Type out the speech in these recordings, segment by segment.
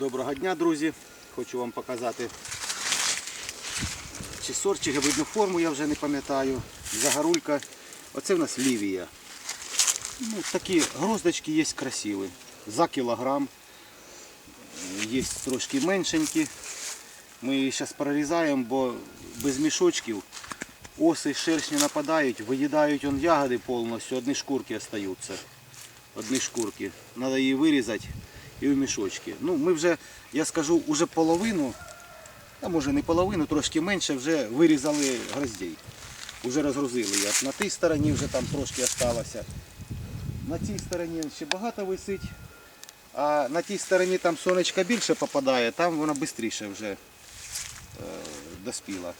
Доброго дня, друзі! Хочу вам показати чи сорт, чи гибридну форму, я вже не пам'ятаю. Загорулька. Оце в нас лівія. Ну, такі гроздочки є красиві. За кілограм. Є трошки меншенькі. Ми її зараз прорізаємо, бо без мішочків оси шершні нападають, виїдають он ягоди повністю, одні шкурки залишаються. Одні шкурки. Треба її вирізати і в мішочки. Ну, ми вже, я скажу, уже половину, а може не половину, трошки менше, вже вирізали гроздей. Уже розгрузили її. На тій стороні вже там трошки залишилося. На цій стороні ще багато висить. А на тій стороні там сонечко більше попадає, там вона швидше вже е, доспіла.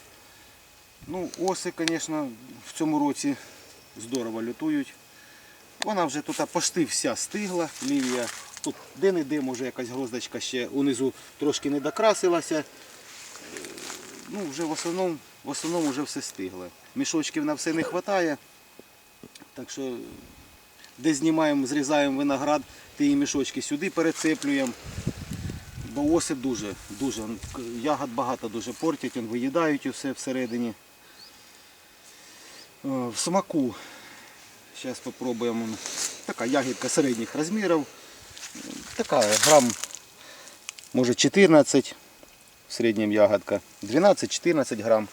Ну, оси, звісно, в цьому році здорово лютують. Вона вже тут почти вся стигла, лівія. Тут де-не-де, може якась гроздочка ще унизу трошки не докрасилася. Е, Ну, вже в основному, в основному вже все стигло. Мішочків на все не вистачає. Так що де знімаємо, зрізаємо виноград, ті мішочки сюди перецеплюємо. Бо оси дуже, дуже, ягод багато дуже портять, виїдають усе всередині. Е, В смаку Зараз спробуємо. Така ягідка середніх розмірів. Така грам, може 14 в середньому ягодка. 12-14 грам.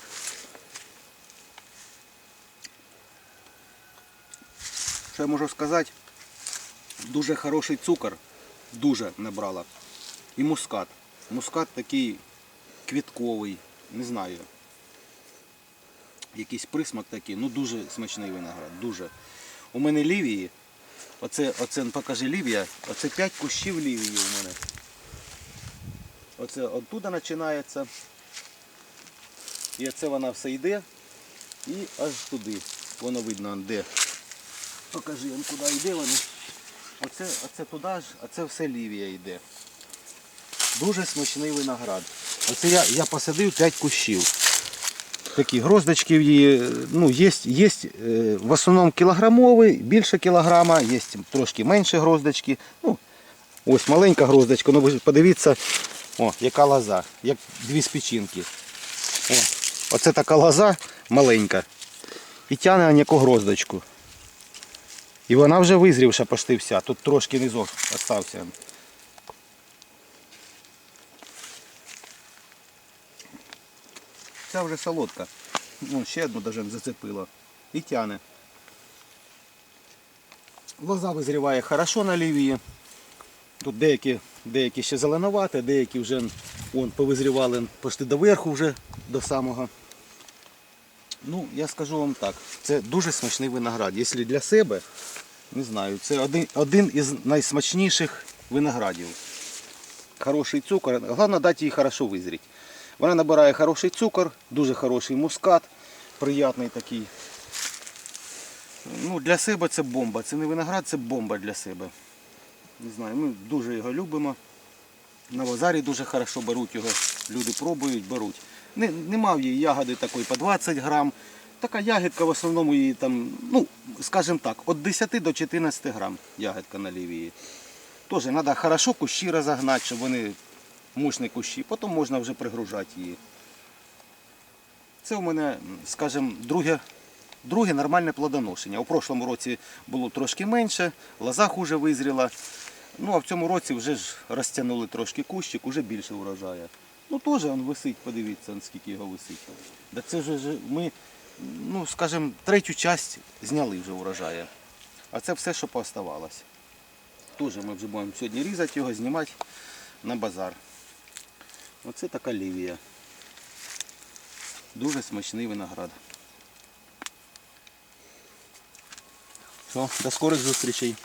Що я можу сказати? Дуже хороший цукор, дуже набрала. І мускат. Мускат такий квітковий, не знаю. Якийсь присмак такий, ну дуже смачний виноград, дуже. У мене лівії, оце, оце покажи лівія, оце 5 кущів лівії у мене. Оце оттуда починається. І оце вона все йде. І аж туди. Воно видно де. Покажи, куди йде вони. Оце, оце туди ж, а це все лівія йде. Дуже смачний виноград. Оце я, я посадив 5 кущів. Такі гроздочки в її, ну, є, є е, в основному кілограмові, більше кілограма, є трошки менше гроздочки. Ну, ось маленька гроздочка, ну подивіться, о, яка лоза, як дві спічинки. О, оце така лоза маленька. І тягне на яку гроздочку. І вона вже визрівша почти вся. Тут трошки низок залишився. Ця вже солодка. Вон ще одну даже зацепила. І тяне. Лоза визріває хорошо на лівії. Тут деякі, деякі ще зеленувати, деякі вже вон, повизрівали почти до верху вже до самого. Ну, я скажу вам так, це дуже смачний виноград. Якщо для себе, не знаю, це один, один із найсмачніших виноградів. Хороший цукор, головне дати їй хорошо визріти. Вона набирає хороший цукор, дуже хороший мускат, приятний такий. Ну, Для себе це бомба. Це не виноград, це бомба для себе. Не знаю, ми дуже його любимо. На базарі дуже хорошо беруть його, люди пробують, беруть. Не, нема в її ягоди такої по 20 грам. Така ягідка в основному її там, ну, скажімо так, від 10 до 14 грам ягідка на лівії. Теж треба хорошо кущі розогнати, щоб вони мощні кущі, потім можна вже пригружати її. Це у мене, скажімо, друге, друге нормальне плодоношення. У прошлому році було трошки менше, лоза хуже визріла. Ну а в цьому році вже ж розтягнули трошки кущик, вже більше врожає. Ну теж він висить, подивіться, скільки його висить. Да це ж ми, ну скажімо, третю часть зняли вже урожаю. А це все, що пооставалось. Теж ми вже будемо сьогодні різати його, знімати на базар. Оце така лівія. Дуже смачний виноград. Все, до скорих зустрічей.